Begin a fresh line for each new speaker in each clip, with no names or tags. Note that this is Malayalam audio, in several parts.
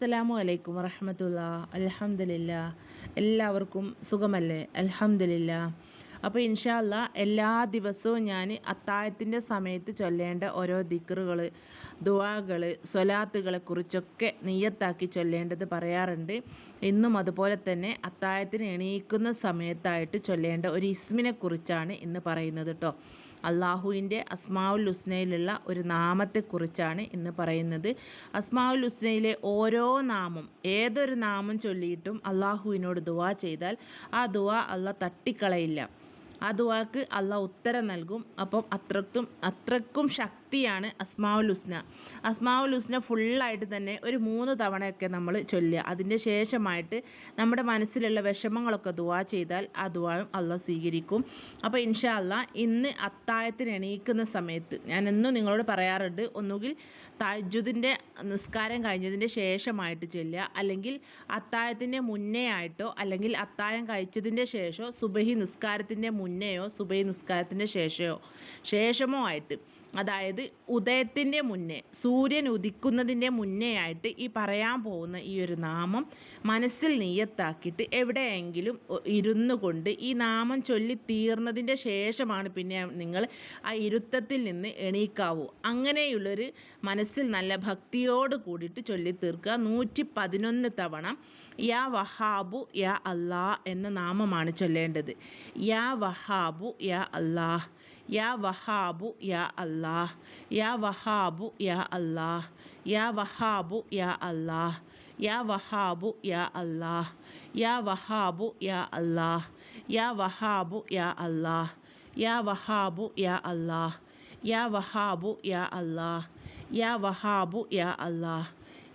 അസ്സലാമു അലൈക്കും വറഹമത്തുള്ള. അലഹമില്ല എല്ലാവർക്കും സുഖമല്ലേ? അലഹമില്ല അപ്പോൾ ഇൻഷാല്ല എല്ലാ ദിവസവും ഞാൻ അത്താഴത്തിന്റെ സമയത്ത് ചൊല്ലേണ്ട ഓരോ ദിക്കറുകൾ ദുവാകൾ സ്വലാത്തുകളെ കുറിച്ചൊക്കെ നെയ്യത്താക്കി ചൊല്ലേണ്ടത് പറയാറുണ്ട്. ഇന്നും അതുപോലെ തന്നെ അത്താഴത്തിന് എണീക്കുന്ന സമയത്തായിട്ട് ചൊല്ലേണ്ട ഒരു ഇസ്മിനെ കുറിച്ചാണ് ഇന്ന് പറയുന്നത് കേട്ടോ അള്ളാഹുവിന്റെ അസ്മാവുൽ ഹുസ്നയിലുള്ള ഒരു നാമത്തെക്കുറിച്ചാണ് ഇന്ന് പറയുന്നത്. അസ്മാവുൽ ഹുസ്നയിലെ ഓരോ നാമം ഏതൊരു നാമം ചൊല്ലിയിട്ടും അള്ളാഹുവിനോട് ദുവാ ചെയ്താൽ ആ ദുവാ അള്ളാഹ് തട്ടിക്കളയില്ല. ആ ദുവാക്ക് അള്ളാഹ് ഉത്തരം നൽകും. അപ്പം അത്രക്കും അത്രക്കും ശക്തിയാണ് അസ്മാവുൽ ഹുസ്ന. അസ്മാവുൽ ഹുസ്ന ഫുള്ളായിട്ട് തന്നെ ഒരു മൂന്ന് തവണയൊക്കെ നമ്മൾ ചൊല്ലുക. അതിന്റെ ശേഷമായിട്ട് നമ്മുടെ മനസ്സിലുള്ള വിഷമങ്ങളൊക്കെ ദുവാ ചെയ്താൽ ആ ദുവായും അള്ളാഹ് സ്വീകരിക്കും. അപ്പോൾ ഇൻഷാ ഇന്ന് അത്താഴത്തിന് എണീക്കുന്ന സമയത്ത് ഞാൻ എന്നും നിങ്ങളോട് പറയാറുണ്ട് ഒന്നുകിൽ താജുദിന്റെ നിസ്കാരം കഴിഞ്ഞതിന്റെ ശേഷമായിട്ട് ചെല്ലുക. അല്ലെങ്കിൽ അത്താഴത്തിന്റെ മുന്നേ ആയിട്ടോ അല്ലെങ്കിൽ അത്താഴം കഴിച്ചതിന്റെ ശേഷമോ സുബഹി നിസ്കാരത്തിന്റെ മുന്നേയോ സുബഹി നിസ്കാരത്തിന്റെ ശേഷമോ ശേഷമോ ആയിട്ട് അതായത് ഉദയത്തിന്റെ മുന്നേ സൂര്യൻ ഉദിക്കുന്നതിന്റെ മുന്നേ ആയിട്ട് ഈ പറയാൻ പോകുന്ന ഈ ഒരു നാമം മനസ്സിൽ നീയത്താക്കിയിട്ട് എവിടെയെങ്കിലും ഇരുന്നു കൊണ്ട് ഈ നാമം ചൊല്ലി തീർന്നതിന്റെ ശേഷമാണ് പിന്നെ നിങ്ങൾ ആ ഇരുത്തത്തിൽ നിന്ന് എണീക്കാവൂ. അങ്ങനെയുള്ളൊരു മനസ്സിൽ നല്ല ഭക്തിയോട് കൂടിയിട്ട് ചൊല്ലി തീർക്കുക. നൂറ്റി പതിനൊന്ന് തവണ യാ വഹാബു യാ അല്ലാ എന്ന നാമമാണ് ചൊല്ലേണ്ടത്. യാ വഹാബു യാ അല്ലാഹ്. യാ വഹാബു യാ അല്ലാഹ് യാ വഹാബു യാ അല്ലാഹ് യാ വഹാബു യാ അല്ലാഹ് യാ വഹാബു യാ അല്ലാഹ് യാ വഹാബു യാ അല്ലാഹ് യാ വഹാബു യാ അല്ലാഹ് യാ വഹാബു യാ അല്ലാഹ് യാ വഹാബു യാ അല്ലാഹ് യാ വഹാബു യാ അല്ലാഹ്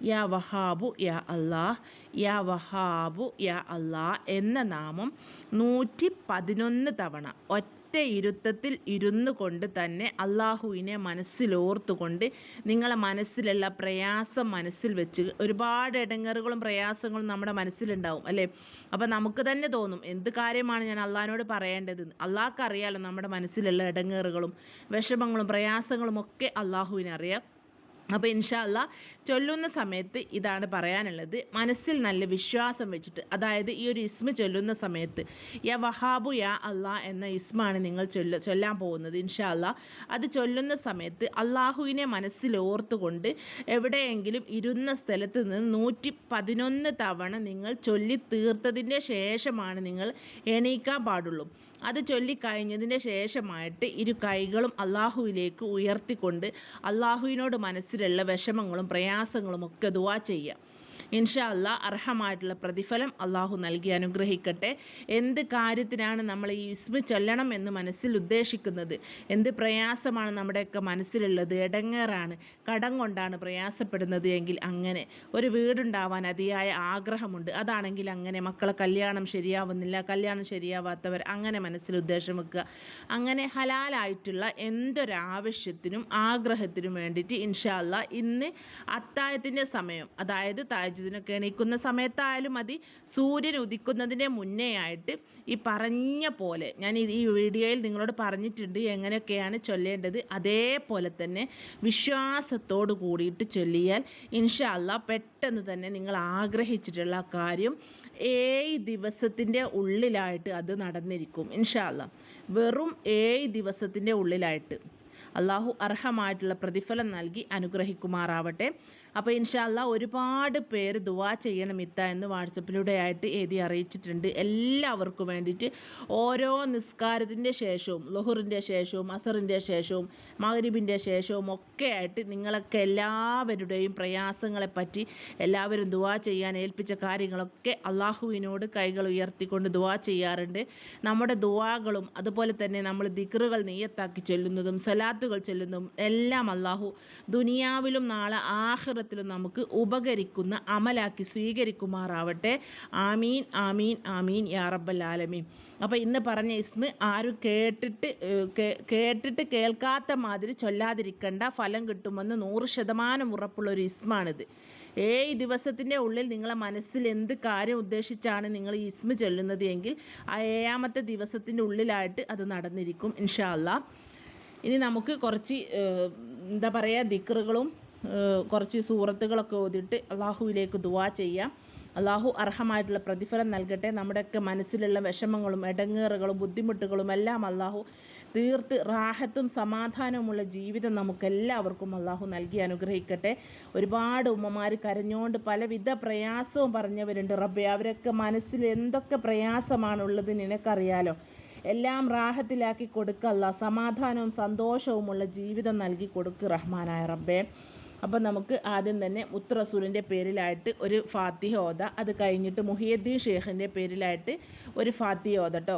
യാ വഹാബു യാ അല്ലാഹ് യാ വഹാബു യാ അല്ലാഹ് എന്ന നാമം നൂറ്റി പതിനൊന്ന് തവണ ഒറ്റ ഇരുത്തത്തിൽ ഇരുന്നു കൊണ്ട് തന്നെ അള്ളാഹുവിനെ മനസ്സിലോർത്തുകൊണ്ട് നിങ്ങളെ മനസ്സിലുള്ള പ്രയാസം മനസ്സിൽ വെച്ച് ഒരുപാട് ഇടങ്ങറുകളും പ്രയാസങ്ങളും നമ്മുടെ മനസ്സിലുണ്ടാവും അല്ലേ? അപ്പോൾ നമുക്ക് തന്നെ തോന്നും എന്ത് കാര്യമാണ് ഞാൻ അള്ളാഹിനോട് പറയേണ്ടത്? അള്ളാഹ്ക്ക് അറിയാലോ നമ്മുടെ മനസ്സിലുള്ള ഇടങ്ങേറുകളും വിഷമങ്ങളും പ്രയാസങ്ങളും ഒക്കെ അള്ളാഹുവിനറിയാം. അപ്പോൾ ഇൻഷാല്ല ചൊല്ലുന്ന സമയത്ത് ഇതാണ് പറയാനുള്ളത്. മനസ്സിൽ നല്ല വിശ്വാസം വെച്ചിട്ട് അതായത് ഈ ഒരു ഇസ്മ ചൊല്ലുന്ന സമയത്ത് യ വഹാബു യാ അള്ളാ എന്ന ഇസ്മാണ് നിങ്ങൾ ചൊല്ല ചൊല്ലാൻ പോകുന്നത് ഇൻഷാല്ല അത് ചൊല്ലുന്ന സമയത്ത് അള്ളാഹുവിനെ മനസ്സിൽ ഓർത്തുകൊണ്ട് എവിടെയെങ്കിലും ഇരുന്ന സ്ഥലത്ത് നിന്ന് നൂറ്റി പതിനൊന്ന് തവണ നിങ്ങൾ ചൊല്ലി തീർത്തതിന്റെ ശേഷമാണ് നിങ്ങൾ എണീക്കാൻ പാടുള്ളൂ. അത് ചൊല്ലിക്കഴിഞ്ഞതിന് ശേഷമായിട്ട് ഇരു കൈകളും അള്ളാഹുവിലേക്ക് ഉയർത്തിക്കൊണ്ട് അള്ളാഹുവിനോട് മനസ്സിലുള്ള വിഷമങ്ങളും പ്രയാസങ്ങളും ഒക്കെ ദുവാ ചെയ്യുക. ഇൻഷാ അല്ലാ അർഹമായിട്ടുള്ള പ്രതിഫലം അള്ളാഹു നൽകി അനുഗ്രഹിക്കട്ടെ. എന്ത് കാര്യത്തിനാണ് നമ്മൾ ഈ ഇസ്മ ചൊല്ലണം എന്ന് മനസ്സിൽ ഉദ്ദേശിക്കുന്നത്? എന്ത് പ്രയാസമാണ് നമ്മുടെയൊക്കെ മനസ്സിലുള്ളത്? ഇടങ്ങേറാണ് കടം കൊണ്ടാണ് പ്രയാസപ്പെടുന്നത് എങ്കിൽ അങ്ങനെ. ഒരു വീടുണ്ടാവാൻ അതിയായ ആഗ്രഹമുണ്ട്. അതാണെങ്കിൽ അങ്ങനെ. മക്കളെ കല്യാണം ശരിയാവുന്നില്ല കല്യാണം ശരിയാവാത്തവർ അങ്ങനെ മനസ്സിൽ ഉദ്ദേശം വെക്കുക. അങ്ങനെ ഹലാലായിട്ടുള്ള എന്തൊരാവശ്യത്തിനും ആഗ്രഹത്തിനും വേണ്ടിയിട്ട് ഇൻഷാല്ല ഇന്ന് അത്താഴത്തിന്റെ സമയം അതായത് താജുദിനൊക്കെ എണീക്കുന്ന സമയത്തായാലും മതി. സൂര്യൻ ഉദിക്കുന്നതിന്റെ മുന്നേ ആയിട്ട് ഈ പറഞ്ഞ പോലെ ഞാൻ ഈ വീഡിയോയിൽ നിങ്ങളോട് പറഞ്ഞിട്ടുണ്ട് എങ്ങനെയൊക്കെയാണ് ചൊല്ലേണ്ടത്. അതേപോലെ തന്നെ വിശ്വാസത്തോട് കൂടിയിട്ട് ചൊല്ലിയാൽ ഇൻഷാ അല്ലാ പെട്ടെന്ന് തന്നെ നിങ്ങൾ ആഗ്രഹിച്ചിട്ടുള്ള കാര്യം ഏഴ് ദിവസത്തിന്റെ ഉള്ളിലായിട്ട് അത് നടന്നിരിക്കും ഇൻഷാ അല്ലാ വെറും ഏഴ് ദിവസത്തിന്റെ ഉള്ളിലായിട്ട്. അള്ളാഹു അർഹമായിട്ടുള്ള പ്രതിഫലം നൽകി അനുഗ്രഹിക്കുമാറാവട്ടെ. അപ്പോൾ ഇൻഷാല്ല ഒരുപാട് പേര് ദുവാ ചെയ്യണം ഇത്ത എന്ന് വാട്സപ്പിലൂടെ ആയിട്ട് എഴുതി അറിയിച്ചിട്ടുണ്ട്. എല്ലാവർക്കും വേണ്ടിയിട്ട് ഓരോ നിസ്കാരത്തിന്റെ ശേഷവും ലഹുറിന്റെ ശേഷവും അസറിന്റെ ശേഷവും മഹരീബിന്റെ ശേഷവും ഒക്കെ ആയിട്ട് നിങ്ങളൊക്കെ എല്ലാവരുടെയും പ്രയാസങ്ങളെപ്പറ്റി എല്ലാവരും ദുവാ ചെയ്യാൻ ഏൽപ്പിച്ച കാര്യങ്ങളൊക്കെ അള്ളാഹുവിനോട് കൈകൾ ഉയർത്തിക്കൊണ്ട് ദുവാ ചെയ്യാറുണ്ട്. നമ്മുടെ ദുവാകളും അതുപോലെ തന്നെ നമ്മൾ ദിക്റുകൾ നെയ്യത്താക്കി ചൊല്ലുന്നതും സലാത്തുകൾ ചൊല്ലുന്നതും എല്ലാം അള്ളാഹു ദുനിയാവിലും നാളെ ആഹ്റത്തിലും നമുക്ക് ഉപകരിക്കുന്ന അമലാക്കി സ്വീകരിക്കുമാറാവട്ടെ. ആമീൻ ആമീൻ ആമീൻ യാ റബ്ബൽ ആലമീൻ. അപ്പോൾ ഇന്ന് പറഞ്ഞ ഇസ്മ ആരും കേട്ടിട്ട് കേട്ടിട്ട് കേൾക്കാത്ത മാതിരി ചൊല്ലാതിരിക്കേണ്ട. ഫലം കിട്ടുമെന്ന് നൂറ് ശതമാനം ഉറപ്പുള്ളൊരു ഇസ്മാണിത്. ഏഴ് ദിവസത്തിന്റെ ഉള്ളിൽ നിങ്ങളെ മനസ്സിൽ എന്ത് കാര്യം ഉദ്ദേശിച്ചാണ് നിങ്ങൾ ഈ ഇസ്മ ചൊല്ലുന്നത് എങ്കിൽ ആ ഏഴാമത്തെ ദിവസത്തിന്റെ ഉള്ളിലായിട്ട് അത് നടന്നിരിക്കും ഇൻഷാല്ല ഇനി നമുക്ക് കുറച്ച് എന്താ പറയുക ദിക്റുകളും കുറച്ച് സൂറത്തുകളൊക്കെ ഓതിയിട്ട് അള്ളാഹുവിലേക്ക് ദുവാ ചെയ്യാം. അള്ളാഹു അർഹമായിട്ടുള്ള പ്രതിഫലം നൽകട്ടെ. നമ്മുടെയൊക്കെ മനസ്സിലുള്ള വിഷമങ്ങളും ഇടങ്ങേറുകളും ബുദ്ധിമുട്ടുകളും എല്ലാം അള്ളാഹു തീർത്ത് റാഹത്തും സമാധാനവുമുള്ള ജീവിതം നമുക്കെല്ലാവർക്കും അള്ളാഹു നൽകി അനുഗ്രഹിക്കട്ടെ. ഒരുപാട് ഉമ്മമാർ കരഞ്ഞുകൊണ്ട് പലവിധ പ്രയാസവും പറഞ്ഞവരുണ്ട്. റബ്ബെ അവരൊക്കെ മനസ്സിൽ എന്തൊക്കെ പ്രയാസമാണുള്ളത് നിനക്കറിയാലോ? എല്ലാം റാഹത്തിലാക്കി കൊടുക്കല്ല സമാധാനവും സന്തോഷവുമുള്ള ജീവിതം നൽകി കൊടുക്ക് റഹ്മാനായ റബ്ബേ. അപ്പോൾ നമുക്ക് ആദ്യം തന്നെ മുത്ത് പേരിലായിട്ട് ഒരു ഫാത്തിഹ ഓത. അത് കഴിഞ്ഞിട്ട് മുഹിയദ്ദീൻ ഷേഖിന്റെ പേരിലായിട്ട് ഒരു ഫാത്തിഹ ഓത കേട്ടോ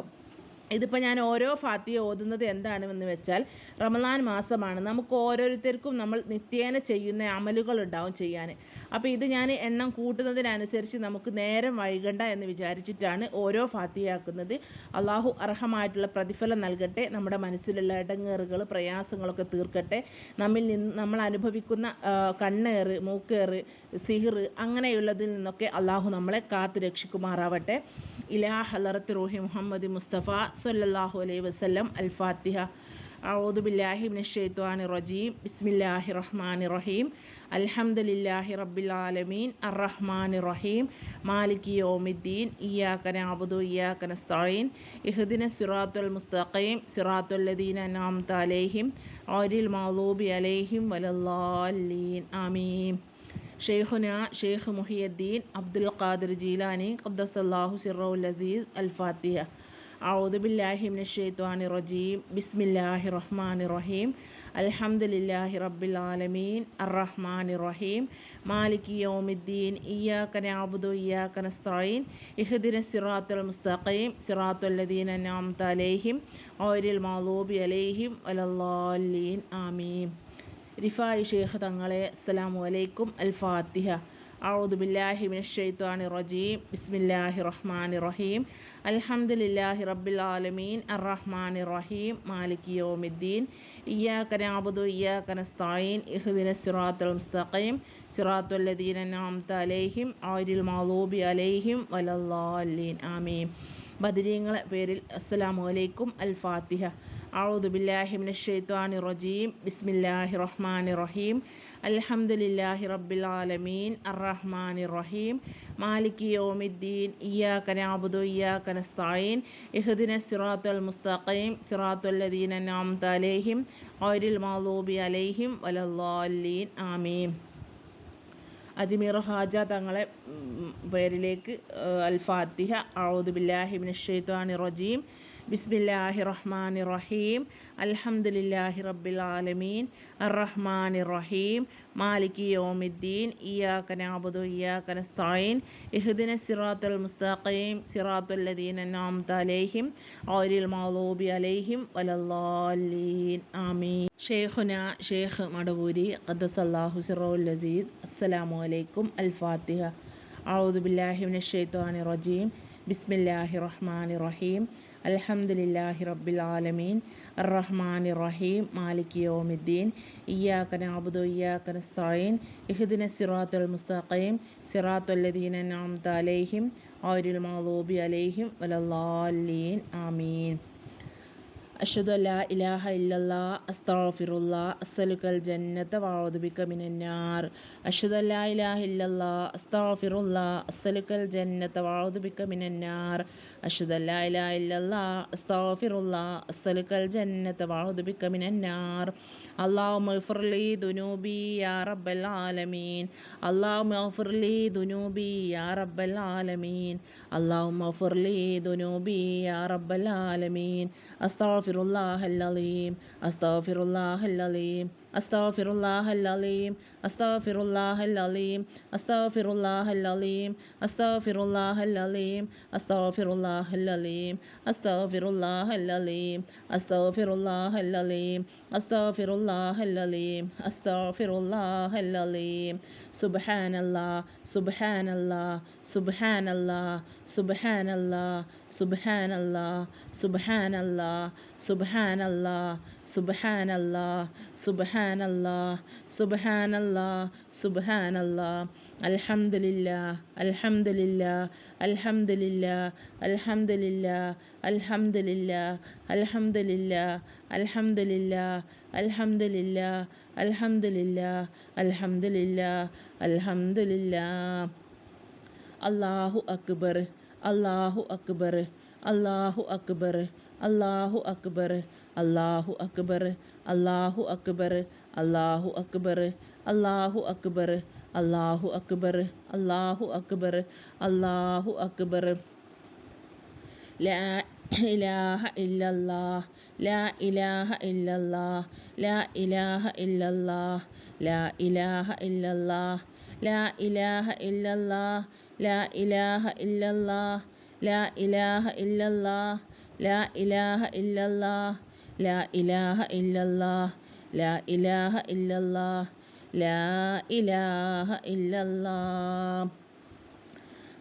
ഇതിപ്പോൾ ഞാൻ ഓരോ ഫാത്തിയ ഓതുന്നത് എന്താണെന്ന് വെച്ചാൽ റമദാൻ മാസമാണ്. നമുക്ക് ഓരോരുത്തർക്കും നമ്മൾ നിത്യേന ചെയ്യുന്ന അമലുകൾ ഉണ്ടാവും ചെയ്യാൻ. അപ്പോൾ ഇത് ഞാൻ എണ്ണം കൂട്ടുന്നതിനനുസരിച്ച് നമുക്ക് നേരം വൈകണ്ട എന്ന് വിചാരിച്ചിട്ടാണ് ഓരോ ഫാത്തിയാക്കുന്നത്. അള്ളാഹു അർഹമായിട്ടുള്ള പ്രതിഫലം നൽകട്ടെ നമ്മുടെ മനസ്സിലുള്ള ഇടങ്ങേറുകൾ പ്രയാസങ്ങളൊക്കെ തീർക്കട്ടെ. നമ്മിൽ നിന്ന് നമ്മൾ അനുഭവിക്കുന്ന കണ്ണേറ് മൂക്കേറ് സിഹിർ അങ്ങനെയുള്ളതിൽ നിന്നൊക്കെ അള്ളാഹു നമ്മളെ കാത്തു രക്ഷിക്കുമാറാവട്ടെ. ഇലാ ഹലറത്ത് റൂഹി മുഹമ്മദ് മുസ്തഫ സല്ലല്ലാഹു അലൈഹി വസല്ലം അൽ ഫാത്തിഹ أعوذ بالله من الشيطان الرجيم بسم الله الرحمن الرحيم الحمد لله رب العالمين الرحمن الرحيم مالك يوم الدين إياك نعبد وإياك نستعين اهدنا الصراط المستقيم صراط الذين أنعمت عليهم غير المغضوب عليهم ولا الضالين آمين شيخنا شيخ محي الدين عبد القادر جيلاني قدس الله سره اللذيذ الفاتحة. أعوذ بالله من الشيطان الرجيم. بسم الله الرحمن الرحيم. الحمد لله رب العالمين. الرحمن الرحيم. مالك يوم الدين. إياك نعبد وإياك نستعين. اهدنا الصراط المستقيم. صراط الذين أنعمت عليهم غير المغضوب عليهم ولا الضالين. آمين. റിഫായി ഷെയ്ഖ് തങ്ങളെ അസ്സലാമു അലൈക്കും അൽ ഫാത്തിഹ. അഊദു ബില്ലാഹി മിനശ് റജീം. ബിസ്മില്ലാഹി റഹ്മാനി റഹീം. അൽഹംദുലില്ലാഹി റബ്ബിൽ ആലമീൻ. അർ റഹ്മാനി റഹീം. മാലിക് യൗമിദ്ദീൻ. ഇയ്യാക നഅബുദു ഇയ്യാക നസ്തഈൻ. ഇഹ്ദിനസ് സിറാത്തൽ മുസ്തഖീം. സിറാത്തൽ ലദീന അൻഅംത അലൈഹിം. ആരിൽ മഗ്ദൂബി അലൈഹിം. വലദ്ദാലീൻ ആമീൻ. ബദരീങ്ങളെ പേരിൽ അസ്സലാമു അലൈക്കും അൽ ഫാത്തിഹ. أعوذ بالله من الشيطان الرجيم بسم الله الرحمن الرحيم الحمد لله رب العالمين الرحمن الرحيم مالك يوم الدين إياك نعبد وإياك نستعين اهدنا الصراط المستقيم صراط الذين أنعمت عليهم غير المغضوب عليهم ولا الضالين آمين അജ്മീർ ഹാജ തങ്ങളെ പേരിലേക്ക് അൽ ഫാത്തിഹ ഔദു ബില്ലാഹി മിനഷ് ഷൈത്വാനിർ റജീം ബിസ്മില്ലാഹി റഹ്മാൻ റഹീം അൽഹംദുലില്ലാഹി റബ്ബിൽ ആലമീൻ അറഹ്മാൻ റഹീം മാലിക് യോമിദ്ദീൻ ഇയാക്ക നാബുദു ഇയാക്ക നസ്തഈൻ ഇഹ്ദിന സിറാത്തുൽ മുസ്തഖീം സിറാത്തുൽ ലദീന അൻഅംത അലൈഹിം ഗൈറിൽ മഗ്ദൂബി അലൈഹിം വലല്ലാലീൻ ആമീൻ ഷെയ്ഖുന ഷെയ്ഖ് മടവൂരി ഖദ്ദസല്ലാഹു സിറോൽ അസീസ് അസ്സലാമു അലൈക്കും അൽ ഫാത്തിഹ أعوذ بالله من الشيطان الرجيم بسم الله الرحمن الرحيم അലഹമുല്ലാഹി റബ്ബിൽ ആലമീൻ. റഹ്മാൻ റഹീം മാലിക് യോമിദ്ദീൻ. ഇയാക്കൻ അബുദു ഇയാക്കൻ സ്തായിൻ ഇഹ്ദിന സിറാത്തുൽ മുസ്തഖീം. സിറാത്തുല്ലദീന നാം തലൈഹിം ഔരുൽ മാലൂബി അലൈഹിം. വലല്ലാലീൻ ആമീൻ. അഷദ് അല്ല ഇലാഹ ഇല്ലല്ലാ അസ്താഫിറുല്ലാ അസ്സലുക്കൽ ജന്നത്ത വാദുബിക്ക മിനന്നാർ. അഷദ് അല്ല ഇലാഹ ഇല്ലല്ലാ അസ്താഫിറുല്ലാ അസ്സലുക്കൽ ജന്നത്ത വാദുബിക്ക മിനന്നാർ. അഷദ് അല്ല ഇലാഹ ഇല്ലല്ലാ അസ്താഫിറുല്ലാ അസ്സലുക്കൽ ജന്നത്ത വാദുബിക്ക മിനന്നാർ. اللهم اغفر لي ذنوبي يا رب العالمين. اللهم اغفر لي ذنوبي يا رب العالمين. اللهم اغفر لي ذنوبي يا رب العالمين. أستغفر الله العظيم. أستغفر الله العظيم. أستغفر الله العظيم. أستغفر الله العظيم. أستغفر الله العظيم. أستغفر الله العظيم. أستغفر الله العظيم. أستغفر الله العظيم. أستغفر الله العظيم. أستغفر الله العظيم أستغفر الله العظيم سبحان الله سبحان الله سبحان الله سبحان الله سبحان الله سبحان الله سبحان الله سبحان الله سبحان الله سبحان الله سبحان الله അൽഹംദുലില്ലാ അൽഹംദുലില്ലാ അൽഹംദുലില്ലാ അൽഹംദുലില്ലാ അൽഹംദുലില്ലാ അൽഹംദുലില്ലാ അൽഹംദുലില്ലാ അൽഹംദുലില്ലാ അൽഹംദുലില്ലാ അൽഹംദുലില്ലാ അൽഹംദുലില്ലാ അല്ലാഹു അക്ബർ അല്ലാഹു അക്ബർ അല്ലാഹു അക്ബർ അല്ലാഹു അക്ബർ അല്ലാഹു അക്ബർ അല്ലാഹു അക്ബർ അല്ലാഹു അക്ബർ അല്ലാഹു അക്ബർ അല്ലാഹു അക്ബർ അല്ലാഹു അക്ബർ അല്ലാഹു അക്ബർ ലാ ഇലാഹ ഇല്ലല്ലാഹ് ലാ ഇലാഹ ഇല്ലല്ലാഹ് ലാ ഇലാഹ ഇല്ലല്ലാഹ് ലാ ഇലാഹ ഇല്ലല്ലാഹ് ലാ ഇലാഹ ഇല്ലല്ലാഹ് ലാ ഇലാഹ ഇല്ലല്ലാഹ് ലാ ഇലാഹ ഇല്ലല്ലാഹ് ലാ ഇലാഹ ഇല്ലല്ലാഹ് ലാ ഇലാഹ ഇല്ലല്ലാഹ് ലാ ഇലാഹ ഇല്ലല്ലാഹ് ലാ ഇലാഹ ഇല്ലല്ലാഹ്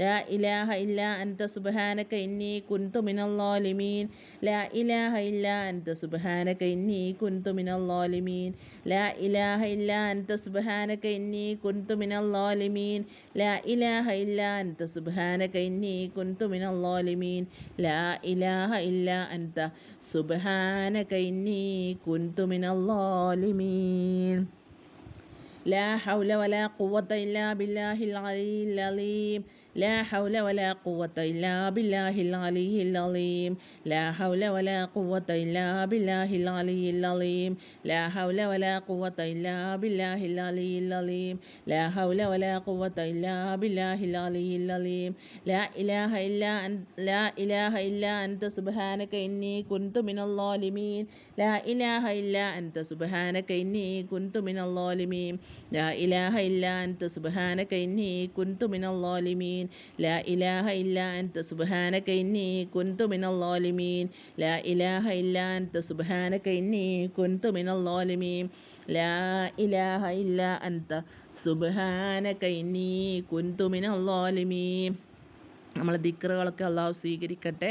ലാ ഇലാഹ ഇല്ല അൻത സുബഹാനക ഇന്നി കുന്തു മിനല്ലോലിമീൻ ലാ ഇലാഹ ഇല്ല അൻത സുബഹാനക ഇന്നി കുന്തു മിനല്ലോലിമീൻ ലാ ഇലാഹ ഇല്ല അൻത സുബഹാനക ഇന്നി കുന്തു മിനല്ലോലിമീൻ ലാ ഇലാഹ ഇല്ല അൻത സുബഹാനക ഇന്നി കുന്തു മിനല്ലോലിമീൻ ലാ ഇലാഹ ഇല്ല അൻത സുബഹാനക ഇന്നി കുന്തു മിനല്ലോലിമീൻ ലാ ഹൗല വലാ قوة ഇല്ലാ ബില്ലാഹിൽ العلي العظيم ലാ ഹൗല വലാ ഖുവത്ത ഇല്ലാ ബില്ലാഹിൽ അലിയിൽ അലീം. ലാ ഹൗല വലാ ഖുവത്ത ഇല്ലാ ബില്ലാഹിൽ അലിയിൽ അലീം. ലാ ഹൗല വലാ ഖുവത്ത ഇല്ലാ ബില്ലാഹിൽ അലിയിൽ അലീം. ലാ ഹൗല വലാ ഖുവത്ത ഇല്ലാ ബില്ലാഹിൽ അലിയിൽ അലീം. ലാ ഇലാഹ ഇല്ലാ ലാ ഇലാഹ ഇല്ലാ അൻത സുബ്ഹാനക ഇന്നി കുന്തു മിനൽ ലാലിമീൻ. ലാ ഇലാഹ ഇല്ലാ അൻത സുബ്ഹാനക ഇന്നി കുന്തു മിനൽ ലാലിമീൻ. ലാ ഇലാഹ ഇല്ലാ അൻത സുബ്ഹാനക ഇന്നി കുന്തു മിനൽ ലാലിമീൻ. لا إله إلا أنت سبحانك إني كنت من الظالمين لا إله إلا أنت سبحانك إني كنت من الظالمين لا إله إلا أنت سبحانك إني كنت من الظالمين لا إله إلا أنت سبحانك إني كنت من الظالمين നമ്മളെ ദിക്കറുകളൊക്കെ അള്ളാഹു സ്വീകരിക്കട്ടെ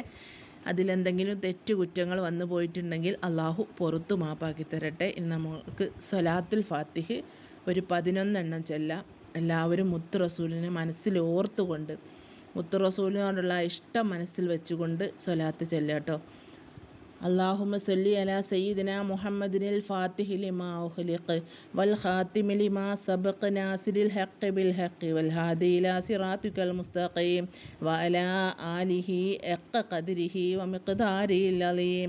അതിലെന്തെങ്കിലും തെറ്റു കുറ്റങ്ങൾ വന്നു പോയിട്ടുണ്ടെങ്കിൽ അള്ളാഹു പുറത്തു മാപ്പാക്കി തരട്ടെ ഇന്ന് നമുക്ക് സ്വലാത്തുൽ ഫാത്തിഹ് ഒരു പതിനൊന്നെണ്ണം ചെല്ലാം എല്ലാവരും മുത്ത് റസൂലിനെ മനസ്സിൽ ഓർത്തുകൊണ്ട് മുത്ത് റസൂലിനോടുള്ള ഇഷ്ടം മനസ്സിൽ വെച്ചുകൊണ്ട് സ്വലാത്ത് ചെല്ലാട്ടോ اللهم صل على سيدنا محمد الفاتح لما أخلق والخاتم لما سبق ناصر الحق بالحق والهادي إلى صراطك المستقيم وعلى آله حق قدره ومقداره العظيم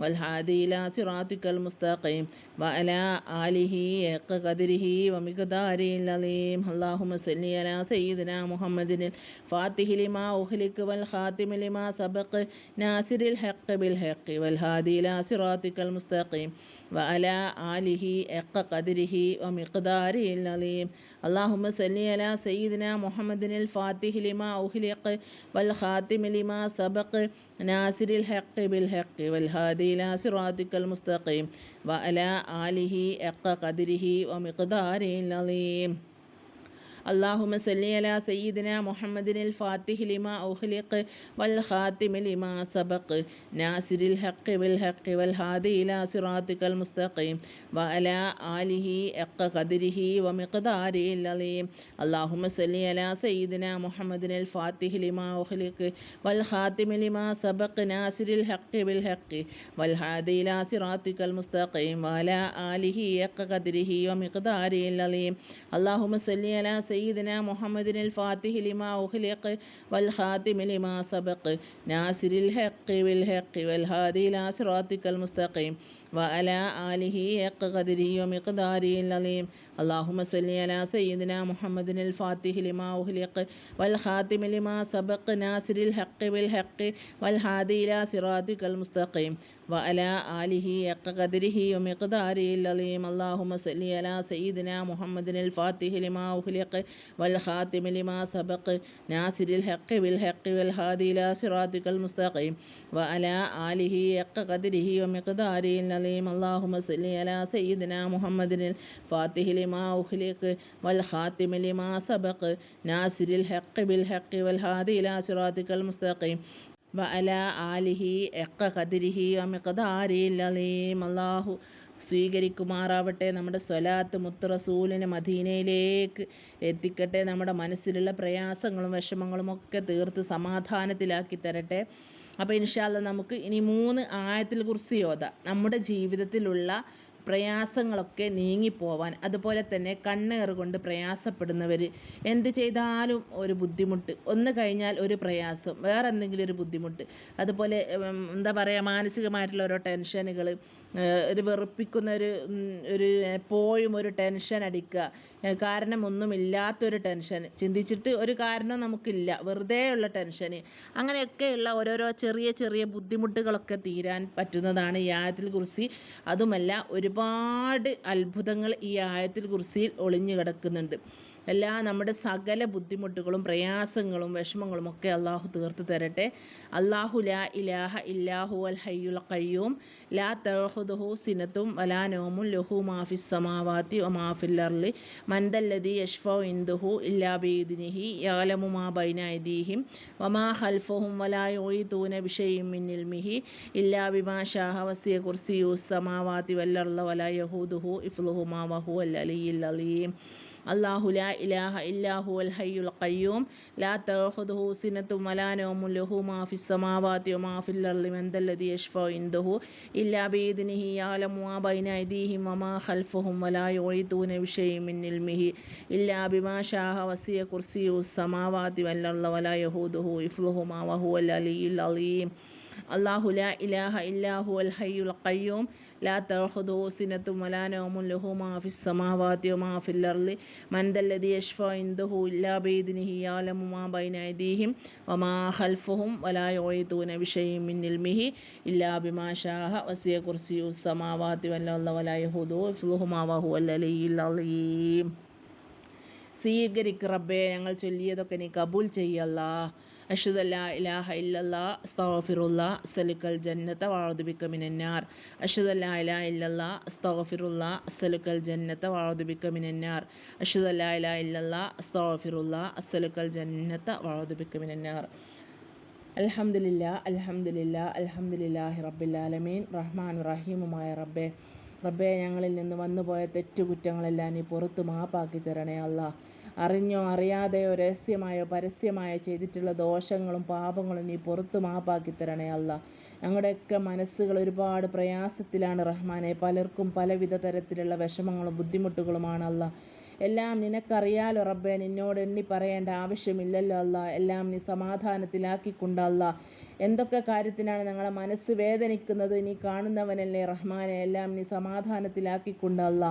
വൽഹാദിയില സിറാത്തിക്കൽ മുസ്തഖീം വഅല ആലിഹി ഏക്ക കതിരിഹി വമികദാരിൽ അലീം. അള്ളാഹുമ സല്ലി അല സയ്യിദിന മുഹമ്മദിനിൽ ഫാത്തിഹിലിമാ ഉഹ്ലിക്ക് വൽ ഖാത്തിമിലിമാ സബക്ക് നാസിരിൽ ഹക്ക് ബിൽ ഹക്ക് വൽഹാദിയില സിറാത്തിക്കൽ മുസ്തഖീം വഅല ആലിഹി എക്ക കദിരിഹി ഒ മിഖ്ദാരി അലീം അള്ളാഹുമ സല്ലി അല സയ്യിദിന മുഹമ്മദിനിൽ ഫാത്തിഹ് ലിമ ഉഹ്ലിഖ് വൽ ഖാത്തിമ ലിമ സബഖ് നാസിരിൽ ഹഖ് ബിൽ ഹഖ് വൽ ഹാദി ഇലാ സിറാത്തിക്കൽ മുസ്തഖീം വഅല ആലിഹി എക്ക കദിരിഹി ഒ മിഖ്ദാരി അലീം അള്ളാഹുമ സല്ലി അല സയ്യിദിന മുഹമ്മദിനിൽ ഫാത്തിഹ് ലിമ ഔഹ്ലിഖ് വൽ ഖാത്തിമി ലിമ സബഖ് നാസിരിൽ ഹഖ് ബിൽ ഹഖ് വൽ ഹാദി ഇല സിറാത്തിക്കൽ മുസ്തഖീം വ അല ആലിഹി എക്ക കദിരിഹി വ മിഖ്താരി അലീം അള്ളാഹുമ സല്ലി അല സയ്യിദിന മുഹമ്മദിനിൽ ഫാത്തിഹ് ലിമ ഔഹ്ലിഖ് വൽ ഖാത്തിമി ലിമ സബഖ് നാസിരിൽ ഹഖ് ബിൽ ഹഖ് വൽ ഹാദി ഇല സിറാത്തിക്കൽ മുസ്തഖീം വ അല ആലിഹി എക്ക കദിരിഹി വ മിഖ്താരി അലീം അള്ളാഹുമ സല്ലി അല اللهم صل على سيدنا محمد الفاتح لما أخلق والخاتم لما سبق ناصر الحق بالحق والهادي إلى صراطك المستقيم وعلى آله حق قدره ومقداره العظيم اللهم صل على سيدنا محمد الفاتح لما أغلق والخاتم لما سبق ناصر الحق بالحق والهادي إلى صراطك المستقيم وعلى آله حق قدره ومقداره العظيم اللهم صل على سيدنا محمد الفاتح لما أغلق والخاتم لما سبق ناصر الحق بالحق والهادي إلى صراطك المستقيم وعلى آله حق قدره ومقداره العظيم اللهم صل على سيدنا محمد الفاتح لما أخلق والخاتم لما سبق ناصر الحق بالحق والهادي إلى صراطك المستقيم വഅല ആലിഹി എക്ക കതിരിഹി അമിക്കതാരിൽ അള്ളാഹു സ്വീകരിക്കുമാറാവട്ടെ നമ്മുടെ സ്വലാത്ത് മുത്തറസൂലിന് മദീനയിലേക്ക് എത്തിക്കട്ടെ. നമ്മുടെ മനസ്സിലുള്ള പ്രയാസങ്ങളും വിഷമങ്ങളും ഒക്കെ തീർത്ത് സമാധാനത്തിലാക്കി തരട്ടെ. അപ്പോൾ ഇൻഷാല്ല നമുക്ക് ഇനി മൂന്ന് ആയത്തിൽ കുറിച്ച് യോധ നമ്മുടെ ജീവിതത്തിലുള്ള പ്രയാസങ്ങളൊക്കെ നീങ്ങിപ്പോവാൻ അതുപോലെ തന്നെ കണ്ണേറ് കൊണ്ട് പ്രയാസപ്പെടുന്നവർ എന്ത് ചെയ്താലും ഒരു ബുദ്ധിമുട്ട്. ഒന്ന് കഴിഞ്ഞാൽ ഒരു പ്രയാസം വേറെ എന്തെങ്കിലും ഒരു ബുദ്ധിമുട്ട്. അതുപോലെ എന്താ പറയുക മാനസികമായിട്ടുള്ള ഓരോ ടെൻഷനുകൾ ഒരു വെറുപ്പിക്കുന്ന ഒരു ഒരു എപ്പോഴും ഒരു ടെൻഷൻ അടിക്കുക. കാരണമൊന്നുമില്ലാത്തൊരു ടെൻഷൻ. ചിന്തിച്ചിട്ട് ഒരു കാരണം നമുക്കില്ല. വെറുതെയുള്ള ടെൻഷൻ. അങ്ങനെയൊക്കെയുള്ള ഓരോരോ ചെറിയ ചെറിയ ബുദ്ധിമുട്ടുകളൊക്കെ തീരാൻ പറ്റുന്നതാണ് ഈ ആയത്തിൽ കുറിച്ച് അതുമല്ല ഒരുപാട് അത്ഭുതങ്ങൾ ഈ ആയത്തിൽ കുറിച്ചിൽ ഒളിഞ്ഞു കിടക്കുന്നുണ്ട്. എല്ലാ നമ്മുടെ സകല ബുദ്ധിമുട്ടുകളും പ്രയാസങ്ങളും വിഷമങ്ങളും ഒക്കെ അള്ളാഹു തീർത്ത് തരട്ടെ. അള്ളാഹു ലാ ഇലാഹ ഇല്ലാഹു അൽ ഹയ്യുൽ ഖയ്യൂം. ലാ തഹുദുഹു സിനത്തും വലാ നോമും ലഹു മാഫിസ് സമാവാത്തി ഒ മാഫില്ലർലി മന്ദല്ലതി യഷ്ഫോ ഇന്ദുഹു ഇല്ലാ ബീദിനിഹി യാലമു മാ ബൈന ഐദീഹിം. വമാ ഹൽഫുഹും വലാ ബിഷൈഇൻ മിൻ ഇൽമിഹി ഇല്ലാ ബിമാ ഷാഹ വസിയ കുർസിയു സമാവാത്തി വല്ലർല വലാ യഹൂദുഹു ഇഫ്ലുഹുമാ വഹു അൽ അലിയിൽ അലീം. അള്ളാഹു ലാ ഇലാഹ ഇല്ലാഹു അൽ ഹയ്യുൽ ഖയ്യൂം. ലാ തഅഖുദുഹു സിനതു വലാ നൗമുൻ ലഹു മാ ഫിസ് സമാവാതി വമാ ഫിൽ അർളി മൻ ദല്ലദീ യശ്ഫഉ ഇൻദഹു ഇല്ലാ ബിഇദ്നിഹി യഅലമു മാ ബൈന ഐദീഹിം വമാ ഖൽഫഹും വലാ യുഈതൂന ബിശൈഇൻ മിൻ ഇൽമിഹി ഇല്ലാ ബിമാ ശാഅ വസിയ കുർസിയു സമാവാതി വൽ അർളി വലാ യഹൂദുഹു ഇഫ്ലുഹുമാ വഹുവൽ അലിയുൽ അലീം. അള്ളാഹു ലാ ഇലാഹ ഇല്ലാഹു അൽ ഹയ്യുൽ ഖയ്യൂം. ലാ റബ്ബേ ഞങ്ങൾ ചൊല്ലിയതൊക്കെ നീ കബൂൽ ചെയ്യല്ലാ അഷ്ഹദു അല്ലാ ഇലാഹ ഇല്ലല്ലാ അസ്തഗ്ഫിറുല്ലാ അസ്തലുക്കൽ ജന്നത വഅഊദു ബിക മിനന്നാർ. അഷ്ഹദു അല്ലാ ഇലാഹ ഇല്ലല്ലാ അസ്തഗ്ഫിറുല്ലാ അസ്തലുക്കൽ ജന്നത വഅഊദു ബിക മിനന്നാർ. അഷ്ഹദു അല്ലാ ഇലാഹ ഇല്ലല്ലാ അസ്തഗ്ഫിറുല്ലാ അസ്തലുക്കൽ ജന്നത വഅഊദു ബിക മിനന്നാർ. അൽഹംദുലില്ല അൽഹംദുലില്ല അൽഹംദുലില്ലാഹി റബ്ബിൽ ആലമീൻ. റഹ്മാൻ റഹീമുമായ റബ്ബേ റബ്ബേ ഞങ്ങളിൽ നിന്ന് വന്നുപോയ തെറ്റുകുറ്റങ്ങളെല്ലാം നീ പുറത്ത് മാപ്പാക്കി തരണേ അല്ലാ അറിഞ്ഞോ അറിയാതെയോ രഹസ്യമായോ പരസ്യമായോ ചെയ്തിട്ടുള്ള ദോഷങ്ങളും പാപങ്ങളും നീ പുറത്ത് മാപ്പാക്കി തരണേ അല്ല. ഞങ്ങളുടെയൊക്കെ മനസ്സുകൾ ഒരുപാട് പ്രയാസത്തിലാണ് റഹ്മാനെ. പലർക്കും പലവിധ തരത്തിലുള്ള വിഷമങ്ങളും ബുദ്ധിമുട്ടുകളുമാണ് അല്ല. എല്ലാം നിനക്കറിയാലോ റബ്ബെ നിന്നോട് എണ്ണി പറയേണ്ട ആവശ്യമില്ലല്ലോ അല്ല. എല്ലാം നീ സമാധാനത്തിലാക്കിക്കൊണ്ടല്ല എന്തൊക്കെ കാര്യത്തിനാണ് ഞങ്ങളെ മനസ്സ് വേദനിക്കുന്നത്? നീ കാണുന്നവനല്ലേ റഹ്മാനെ. എല്ലാം നീ സമാധാനത്തിലാക്കിക്കൊണ്ടല്ല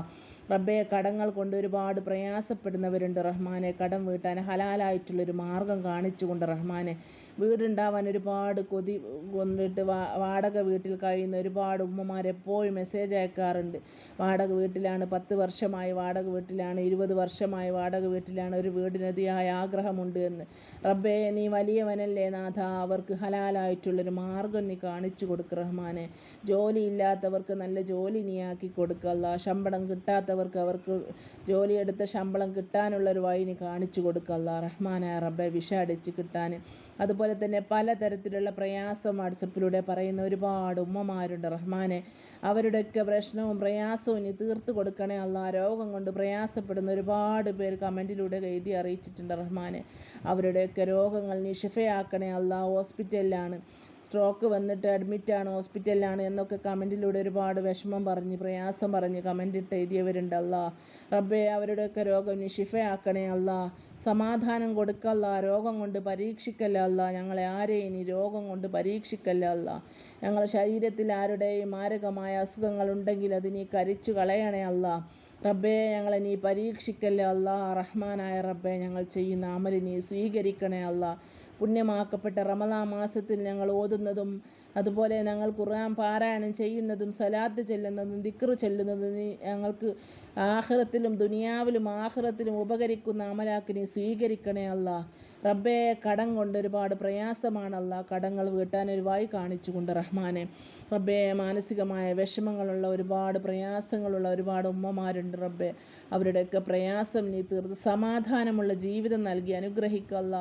റബ്ബെ കടങ്ങൾ കൊണ്ട് ഒരുപാട് പ്രയാസപ്പെടുന്നവരുണ്ട് റഹ്മാനെ. കടം വീട്ടാൻ ഹലാലായിട്ടുള്ളൊരു മാർഗം കാണിച്ചു കൊണ്ട് റഹ്മാനെ. വീടുണ്ടാവാൻ ഒരുപാട് കൊതി കൊണ്ടിട്ട് വാടക വീട്ടിൽ കഴിയുന്ന ഒരുപാട് ഉമ്മമാർ എപ്പോഴും മെസ്സേജ് അയക്കാറുണ്ട്. വാടക വീട്ടിലാണ് പത്ത് വർഷമായി വാടക വീട്ടിലാണ് ഇരുപത് വർഷമായി വാടക വീട്ടിലാണ് ഒരു വീടിനതിയായ ആഗ്രഹമുണ്ട് എന്ന്. റബ്ബേ നീ വലിയവനല്ലേ നാഥ അവർക്ക് ഹലാലായിട്ടുള്ളൊരു മാർഗം നീ കാണിച്ചു കൊടുക്കുക റഹ്മാനെ. ജോലി ഇല്ലാത്തവർക്ക് നല്ല ജോലി നീ ആക്കി കൊടുക്കല്ല ശമ്പളം കിട്ടാത്തവർക്ക് അവർക്ക് ജോലിയെടുത്ത ശമ്പളം കിട്ടാനുള്ളൊരു വഴി നീ കാണിച്ചു കൊടുക്കല്ല റഹ്മാനായ റബ്ബെ വിഷ അടിച്ച് കിട്ടാൻ അതുപോലെ തന്നെ പലതരത്തിലുള്ള പ്രയാസം വാട്സപ്പിലൂടെ പറയുന്ന ഒരുപാട് ഉമ്മമാരുണ്ട് റഹ്മാനെ. അവരുടെയൊക്കെ പ്രശ്നവും പ്രയാസവും ഇനി തീർത്തു കൊടുക്കണേ അല്ല രോഗം കൊണ്ട് പ്രയാസപ്പെടുന്ന ഒരുപാട് പേർ കമന്റിലൂടെ എഴുതി അറിയിച്ചിട്ടുണ്ട് റഹ്മാനെ. അവരുടെയൊക്കെ രോഗങ്ങൾ നിഷഫയാക്കണേ ഷിഫയാക്കണേ അല്ല ഹോസ്പിറ്റലിലാണ്. സ്ട്രോക്ക് വന്നിട്ട് അഡ്മിറ്റാണ് ഹോസ്പിറ്റലിലാണ് എന്നൊക്കെ കമന്റിലൂടെ ഒരുപാട് വിഷമം പറഞ്ഞ് പ്രയാസം പറഞ്ഞ് കമന്റ് ഇട്ട് റബ്ബെ അവരുടെയൊക്കെ രോഗം നിഷിഫയാക്കണേ അല്ല സമാധാനം കൊടുക്കല്ല രോഗം കൊണ്ട് പരീക്ഷിക്കല്ല അല്ല. ഞങ്ങളെ ആരെയും ഇനി രോഗം കൊണ്ട് പരീക്ഷിക്കല്ല അല്ല. ഞങ്ങളുടെ ശരീരത്തിൽ ആരുടെയും മാരകമായ അസുഖങ്ങൾ ഉണ്ടെങ്കിൽ അത് നീ കരിച്ചു കളയണേ അല്ല. റബ്ബേ ഞങ്ങളെ നീ പരീക്ഷിക്കല്ല അല്ല. റഹ്മാനായ റബ്ബെ ഞങ്ങൾ ചെയ്യുന്ന അമലി നീ സ്വീകരിക്കണേ അല്ല. പുണ്യമാക്കപ്പെട്ട റമദാ മാസത്തിൽ ഞങ്ങൾ ഓതുന്നതും അതുപോലെ ഞങ്ങൾ ഖുർആൻ പാരായണം ചെയ്യുന്നതും സലാത്ത് ചെല്ലുന്നതും ദിക്റ് ചെല്ലുന്നതും ഞങ്ങൾക്ക് ആഹ്റത്തിലും ദുനിയാവിലും ആഹ്റത്തിലും ഉപകരിക്കുന്ന അമലാക്കിനെ സ്വീകരിക്കണേ അല്ല റബ്ബേ കടം കൊണ്ട് ഒരുപാട് പ്രയാസമാണല്ല കടങ്ങൾ വീട്ടാൻ ഒരു വായി കാണിച്ചുകൊണ്ട് റഹ്മാനെ. റബ്ബേ മാനസികമായ വിഷമങ്ങളുള്ള ഒരുപാട് പ്രയാസങ്ങളുള്ള ഒരുപാട് ഉമ്മമാരുണ്ട് റബ്ബേ. അവരുടെയൊക്കെ പ്രയാസം നീ തീർത്ത് സമാധാനമുള്ള ജീവിതം നൽകി അനുഗ്രഹിക്കല്ല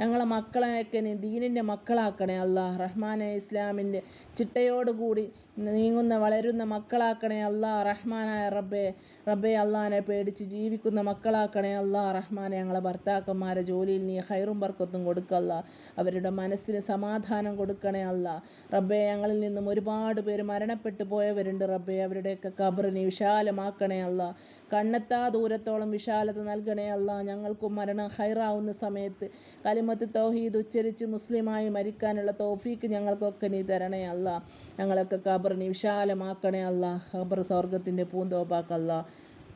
ഞങ്ങളെ മക്കളെയൊക്കെ നീ ദീനിന്റെ മക്കളാക്കണേ അല്ല റഹ്മാനെ ഇസ്ലാമിന്റെ ചിട്ടയോടുകൂടി നീങ്ങുന്ന വളരുന്ന മക്കളാക്കണേ അല്ല റഹ്മാനായ റബ്ബെ. റബ്ബെ അള്ളാനെ പേടിച്ച് ജീവിക്കുന്ന മക്കളാക്കണേ അല്ലാ റഹ്മാനെ ഞങ്ങളെ ഭർത്താക്കന്മാരെ ജോലിയിൽ നീ ഹൈറും ബർക്കത്തും കൊടുക്കല്ല അവരുടെ മനസ്സിന് സമാധാനം കൊടുക്കണേ അല്ല റബ്ബെ ഞങ്ങളിൽ നിന്നും ഒരുപാട് പേര് മരണപ്പെട്ടു പോയവരുണ്ട് റബ്ബെ. അവരുടെയൊക്കെ കബറിനെ വിശാലമാക്കണേ അല്ല കണ്ണെത്താ ദൂരത്തോളം വിശാലത നൽകണേ അല്ല ഞങ്ങൾക്കും മരണം ഹൈറാവുന്ന സമയത്ത് കലിമത്ത് തൗഹീദ് ഉച്ചരിച്ച് മുസ്ലിമായി മരിക്കാനുള്ള തോഫീക്ക് ഞങ്ങൾക്കൊക്കെ നീ തരണേ അല്ല ഞങ്ങളൊക്കെ ഖബറിനെ വിശാലമാക്കണേ അല്ല ഖബർ സ്വർഗത്തിന്റെ പൂന്തോപ്പാക്കല്ല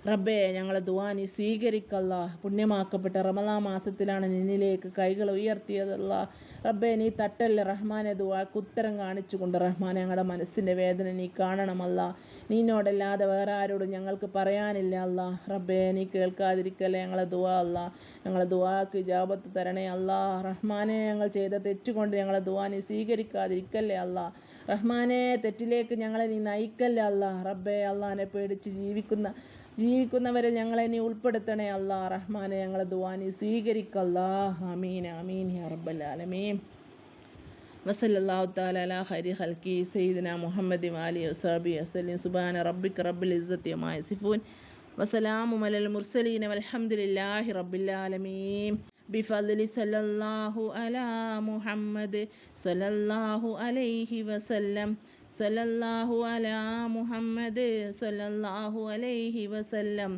റബ്ബേ ഞങ്ങളെ ദുവാനി സ്വീകരിക്കല്ല പുണ്യമാക്കപ്പെട്ട റമദാ മാസത്തിലാണ് നിന്നിലേക്ക് കൈകൾ ഉയർത്തിയതല്ല റബ്ബേ നീ തട്ടല്ല റഹ്മാനെ ദുവാക്ക് ഉത്തരം കാണിച്ചുകൊണ്ട് റഹ്മാൻ ഞങ്ങളുടെ മനസ്സിന്റെ വേദന നീ കാണണമല്ല നീനോടല്ലാതെ വേറെ ആരോടും ഞങ്ങൾക്ക് പറയാനില്ല അല്ല. റബ്ബേ നീ കേൾക്കാതിരിക്കല്ലേ ഞങ്ങളെ ദുവാ അല്ല. ഞങ്ങളെ ദുവാക്ക് ജാപത്ത് തരണേ അല്ല. റഹ്മാനെ ഞങ്ങൾ ചെയ്ത തെറ്റുകൊണ്ട് ഞങ്ങളെ ദുവാ നീ സ്വീകരിക്കാതിരിക്കല്ലേ അല്ല. റഹ്മാനെ തെറ്റിലേക്ക് ഞങ്ങളെ നീ നയിക്കല്ലേ അല്ല. റബ്ബേ അള്ളഹാനെ പേടിച്ച് ജീവിക്കുന്ന ജീവിക്കുന്നവരെ ഞങ്ങളെ നീ ഉൾപ്പെടുത്തണേ അല്ലാ. റഹ്മാനെ ഞങ്ങളെ ദുവാനി സ്വീകരിക്കല്ലാ. അമീൻ അമീൻ റബ്ബൽ ആലമീൻ. വസല്ലാഹു താലാ ഹരി ഹൽക്കി സയ്യിദിന മുഹമ്മദ് വാലി വസാബി വസ്ലിം സുബാന റബ്ബിക്ക് റബ്ബിൽ ഇസ്സത്തിയുമായ സിഫൂൻ വസലാമു മലൽ മുർസലീൻ വലഹമുല്ലാഹി റബ്ബില്ലാലമീം ബിഫലി സലല്ലാഹു അലാ മുഹമ്മദ് സലല്ലാഹു അലൈഹി വസല്ലം. സലല്ലാഹു അലാ മുഹമ്മദ് സലല്ലാഹു അലൈഹി വസല്ലം.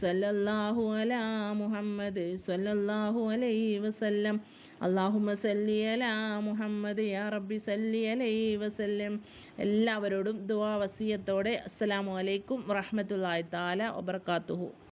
സലല്ലാഹു അലാ മുഹമ്മദ് സലല്ലാഹു അലൈഹി വസല്ലം. അള്ളാഹുമ്മ സല്ലി അലാ മുഹമ്മദ് യാ റബ്ബി സല്ലി അലൈഹി വസല്ലം. എല്ലാവരോടും ദുആ വസിയത്തോടെ അസ്സലാമു അലൈക്കും വറഹ്മത്തുള്ളാഹി തആല വബറകാതുഹു.